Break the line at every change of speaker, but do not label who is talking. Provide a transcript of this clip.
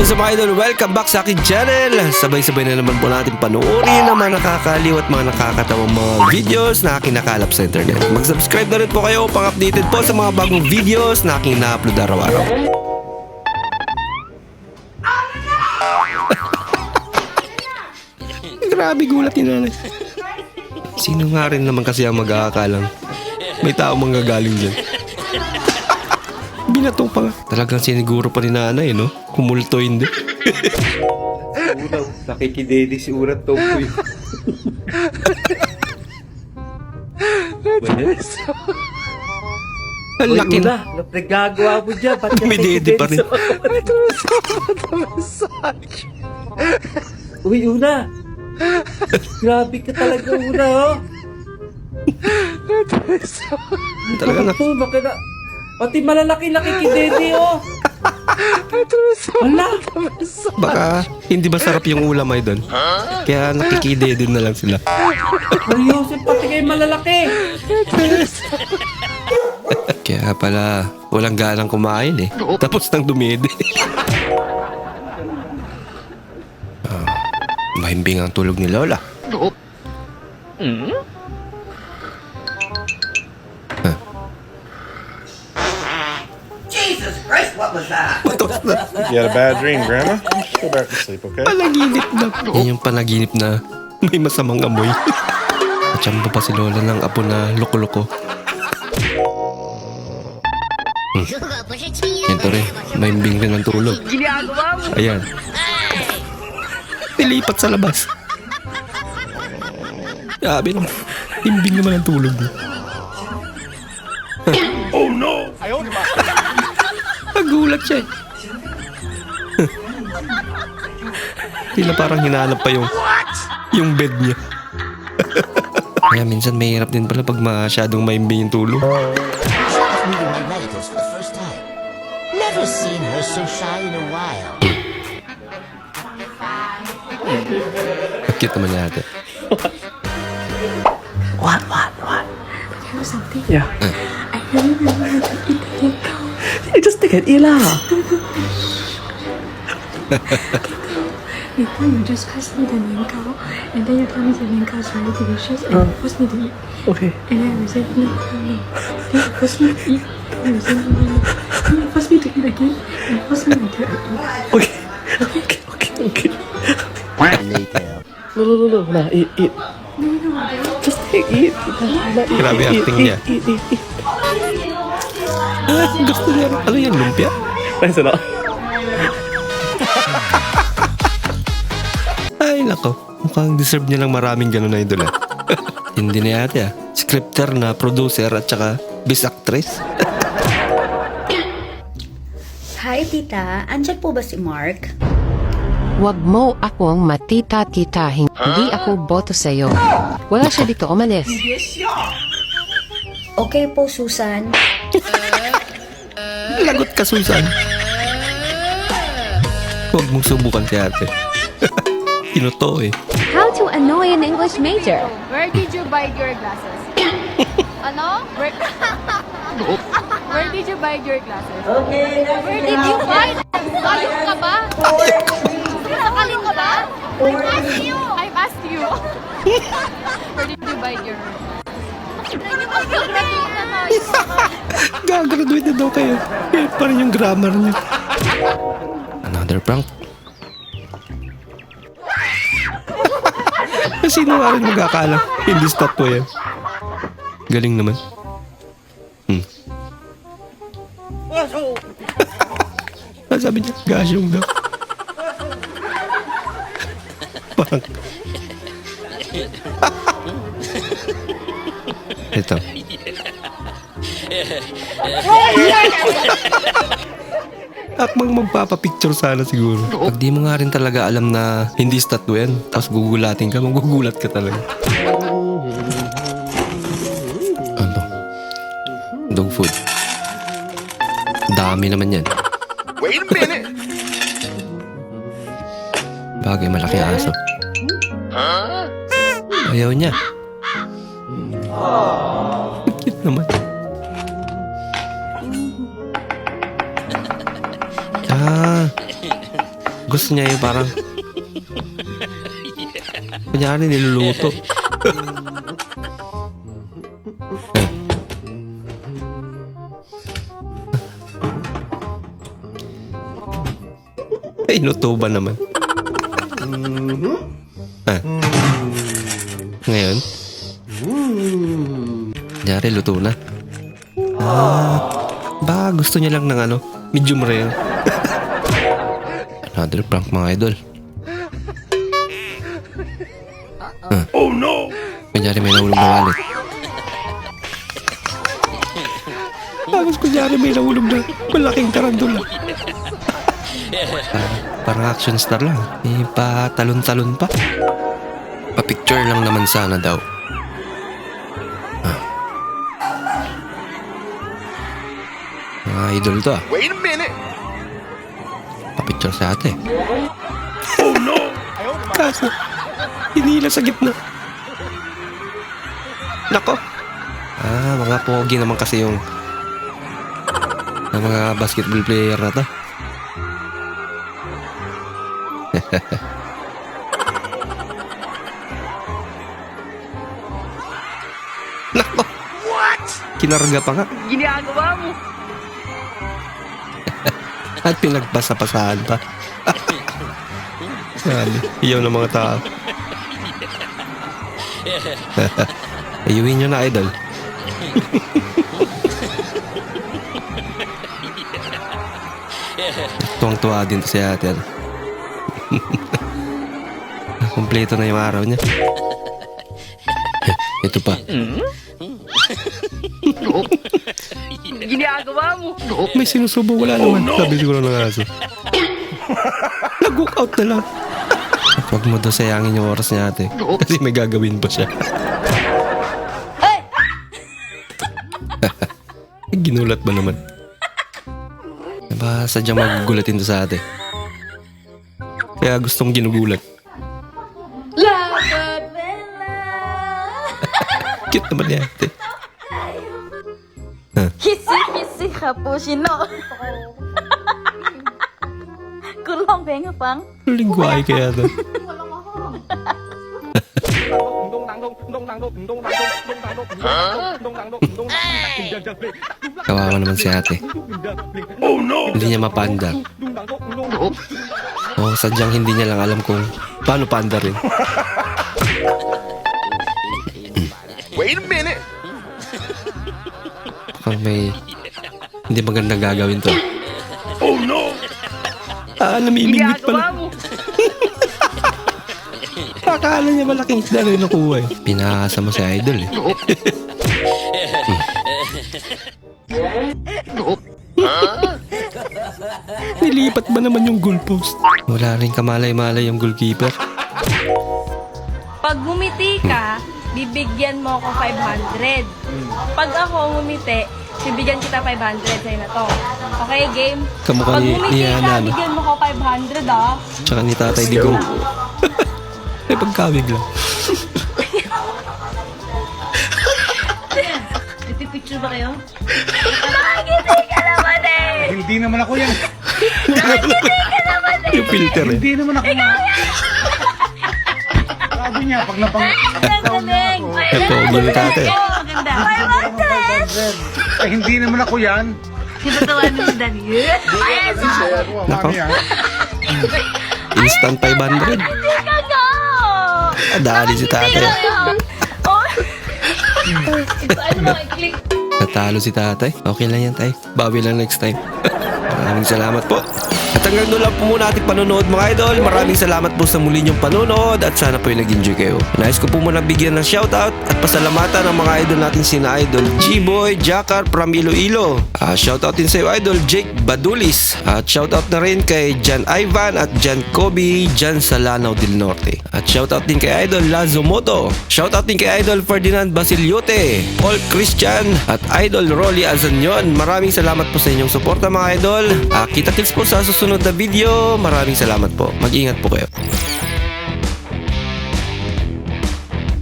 What's up idol? Welcome back sa akin channel! Sabay-sabay na naman po natin panoorin ang mga nakakaliw at mga nakakatawang mga videos na aking nakalap sa internet. Mag-subscribe na rin po kayo pang updated po sa mga bagong videos na aking na-upload araw-araw. Grabe gulat ni nanay. Sino nga rin naman kasi ang mag-aakalang may tao manggagaling dyan. Binatong pa nga. Talagang siniguro pa ni nanay, no? Kumulto hindi.
Unaw, nakikidedi si Urat Tomboy. Manis.
Ang laki na.
Nagagawa mo dyan. Ba't ka
May dede pa rin.
Uy, Una. Grabe ka talaga, Una, oh.
Talaga na.
Ito, baka na. Pati malalaki nakikidedi, oh. Wala.
Baka hindi masarap yung ulam ay doon. Kaya nakikide din na lang sila.
Mariusip, pati kayo malalaki.
Kaya pala walang ganang kumain eh. Tapos nang dumidi. ah, mahimbing ang tulog ni Lola.
Jesus What was that?
You had a bad dream, Grandma? Go back to sleep, okay?
Panaginip na. Yan yung panaginip na may masamang amoy. Natsamba pa si Lola ng apo na loko-loko. Hmm. Ito rin, mahimbing rin ang tulog. Ayan. Nilipat sa labas. Sabi naman, himbing naman ang tulog niya. Nagulat siya eh. Tila parang hinahanap pa yung yung bed niya. Kaya minsan mahirap din pala pag masyadong maimbing yung tulog.
Never seen her so shy in a while.
Cute naman niya ate.
What, what, what?
something?
Yeah.
I really really want to eat the.
You just take it, Ila.
Later you just pass me the Lego and then you tell me the Lego is very delicious and you force me to eat.
Okay.
And then I will say no, no, no. Then you force me to eat. Then you say no, no, no. Then you force me to eat again and you force me until I eat.
Okay. Okay, okay, okay.
Later.
No, no, no, no. Nah, eat, eat.
No, no, no.
Just take, eat. Nah, nah, eat,
Grabe
eat, eat. Eat, eat, eat.
Ah, gusto niya. Ano yan, lumpia?
Nice na.
Ay, nako. Mukhang deserve niya lang maraming ganun na idol ah. Hindi na yata ah. Scripter na, producer at saka best actress.
Hi, tita. Andyan po ba si Mark?
Huwag mo akong matita-tita. Hindi ako boto sa'yo. Wala siya dito umalis.
Okay po, Susan.
Lagot ka, Susan. Huwag mong subukan si ate. Tinoto eh.
How to annoy an English major?
Where did you buy your glasses? ano? Where, Where did you buy your glasses?
Okay,
Where did you buy them? Ayok ka ba? Sakaling ka ba? I asked you. I asked you. Where did you buy your...
Gagraduate na daw kayo. Kaya pa rin yung grammar niya. Another prank. Sino nga rin magkakala? Hindi stop po yan. Galing naman. Hmm. Ah, sabi niya, gasyong daw. Parang... Ito. Akmang magpapapicture sana siguro. Pag di mo nga rin talaga alam na hindi statue yan, tapos gugulatin ka, magugulat ka talaga. Ano? Dog food. Dami naman yan.
Wait a minute!
Bagay malaki aso. Ayaw niya. Naman. Ah. Gusto niya yung parang... Kunyari niluluto. Luto ba naman? Ah. Ngayon? Kunyari, luto na. Ah, ba gusto niya lang ng ano, medium rare. Another prank mga idol. Oh no! Kunyari may nahulog na wallet. Tapos kunyari may nahulog na malaking karandula. Ah, parang action star lang. Eh, pa talon-talon pa. Pa-picture lang naman sana daw. Mga idol to ah.
Wait a minute.
Pa-picture sa ate. Oh no! Kaso, hinila sa gitna. Nako. Ah, mga pogi naman kasi yung ng mga basketball player na to. Nako. What? Kinarga pa nga.
Ginagawa mo.
At pinagpasa-pasahan pa. Sali. Iyaw ng mga tao. Ayuhin nyo na, idol. Tuwang-tuwa din to si ate. ano. Kompleto na yung araw niya. Ito pa.
Ginagawa mo.
May sinusubo, wala naman. Sabi siguro ng aso. Nag-walk out na lang. Huwag mo daw sayangin yung oras niya ate. Kasi may gagawin pa siya. Ginulat ba naman? Diba sadyang magugulatin to sa ate? Kaya gustong ginugulat. Cute naman ni ate.
Kisi-kisi ka po, sino? Kulong benga pang.
Lingwahe kaya to. Kawawa naman si ate. Oh no! Hindi niya mapanda. Oh, sadyang hindi niya lang alam kung paano panda rin.
Wait a minute.
Kung may hindi magandang gagawin to. Oh no! Ah, namimingwit pala. Akala niya malaking isda rin nakuha eh. Pinahasa mo si Idol eh. Nilipat ba naman yung goalpost? Wala rin kamalay-malay yung goalkeeper.
Pag ngumiti ka, bibigyan mo ako 500. Pag ako ngumiti, bibigyan kita 500 sa'yo na to. Okay, game?
Kamukha
Pag
ni, ni
ka,
Ana, no?
bigyan mo ko 500 ah.
Tsaka ni Tatay Digong. May pagkawig lang.
Picture ba kayo? Nakakiti ka naman eh!
Hindi naman ako yan.
yung filter eh.
Hindi naman ako yan. Sabi niya, pag napang...
Ang galing!
Eh, pogi ni Tatay.
Ang ganda! 500!
Eh, hindi naman ako yan.
Di ba tawanan si Daniel? Yes!
Nako.
Mami ah.
Instant 500.
Hindi ka nga!
Ah, dali si Tatay.
Oh! Ano?
Natalo si tatay. Okay lang yan, tay. Bawi lang next time. Maraming salamat po. At hanggang doon lang po muna ating panonood mga idol. Maraming salamat po sa muli niyong panonood at sana po yung nag-enjoy kayo. Nais ko po muna bigyan ng shoutout at pasalamatan ng mga idol natin sina Idol G-Boy, Jakar from Iloilo. Uh, shoutout din sa iyo Idol Jake Badulis. At shoutout na rin kay Jan Ivan at Jan Kobe dyan sa Lanao del Norte. At shoutout din kay Idol Lazo Moto. Shoutout din kay Idol Ferdinand Basiliote, Paul Christian at Idol Rolly Azanyon. Maraming salamat po sa inyong suporta mga idol. Uh, kita kits po sa susunod na video. Maraming salamat po. Mag-ingat po kayo.